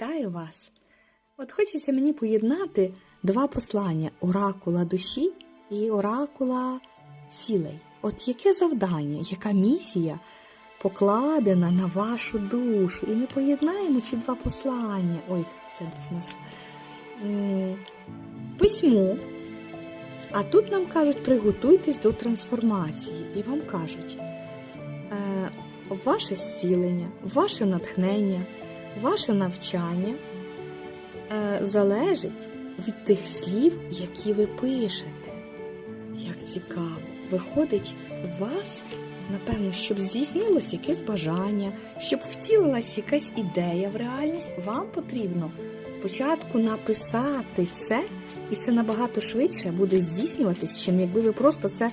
Вітаю вас! От хочеться мені поєднати два послання оракула душі і оракула цілей. От яке завдання, яка місія покладена на вашу душу? І ми поєднаємо ці два послання. Ой, це в нас письмо. А тут нам кажуть, приготуйтесь до трансформації. І вам кажуть, е, ваше зцілення, ваше натхнення, ваше навчання е, залежить від тих слів, які ви пишете. Як цікаво, виходить, у вас, напевно, щоб здійснилось якесь бажання, щоб втілилась якась ідея в реальність, вам потрібно спочатку написати це, і це набагато швидше буде здійснюватись, чим якби ви просто це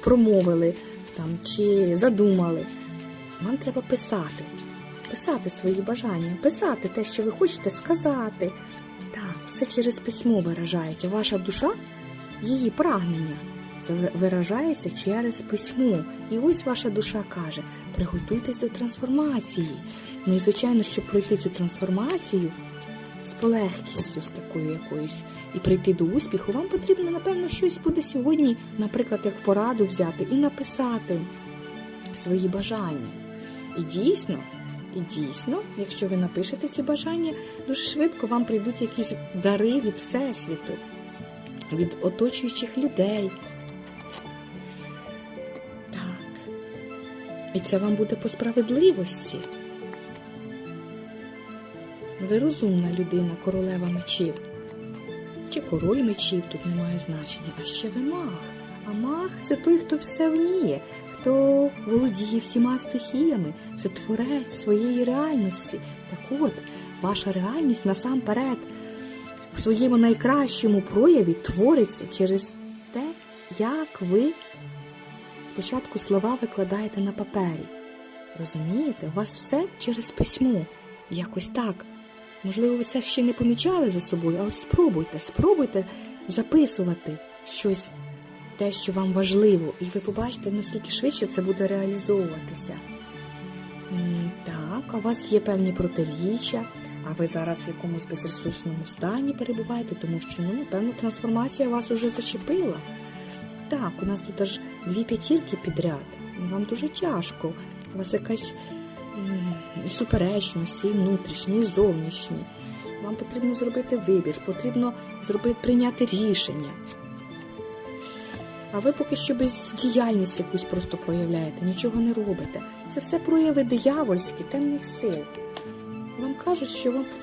промовили там, чи задумали. Вам треба писати, писати свої бажання, писати те, що ви хочете сказати. Так, все через письмо виражається. Ваша душа, її прагнення виражається через письмо. І ось ваша душа каже: приготуйтесь до трансформації. Ну і звичайно, щоб пройти цю трансформацію з полегкістю, з такою якоюсь, і прийти до успіху, вам потрібно, напевно, щось буде сьогодні, наприклад, як пораду взяти і написати свої бажання. І дійсно, і дійсно, якщо ви напишете ці бажання, дуже швидко вам прийдуть якісь дари від Всесвіту, від оточуючих людей. Так. І це вам буде по справедливості. Ви розумна людина, королева мечів. Чи король мечів тут немає значення, а ще ви маг. А маг це той, хто все вміє, хто володіє всіма стихіями, це творець своєї реальності. Так от, ваша реальність насамперед в своєму найкращому прояві твориться через те, як ви спочатку слова викладаєте на папері. Розумієте, у вас все через письмо. Якось так. Можливо, ви це ще не помічали за собою, а от спробуйте, спробуйте записувати щось, те, що вам важливо, і ви побачите, наскільки швидше це буде реалізовуватися. Так, у вас є певні протиріччя, а ви зараз в якомусь безресурсному стані перебуваєте, тому що, ну, напевно, трансформація вас уже зачепила. Так, у нас тут аж дві п'ятірки підряд. Вам дуже тяжко. У вас якась і суперечності, і внутрішні, і зовнішні. Вам потрібно зробити вибір, потрібно зробити, прийняти рішення. А ви поки що бездіяльність якусь просто проявляєте, нічого не робите. Це все прояви диявольські, темних сил. Вам кажуть, що вам потрібно.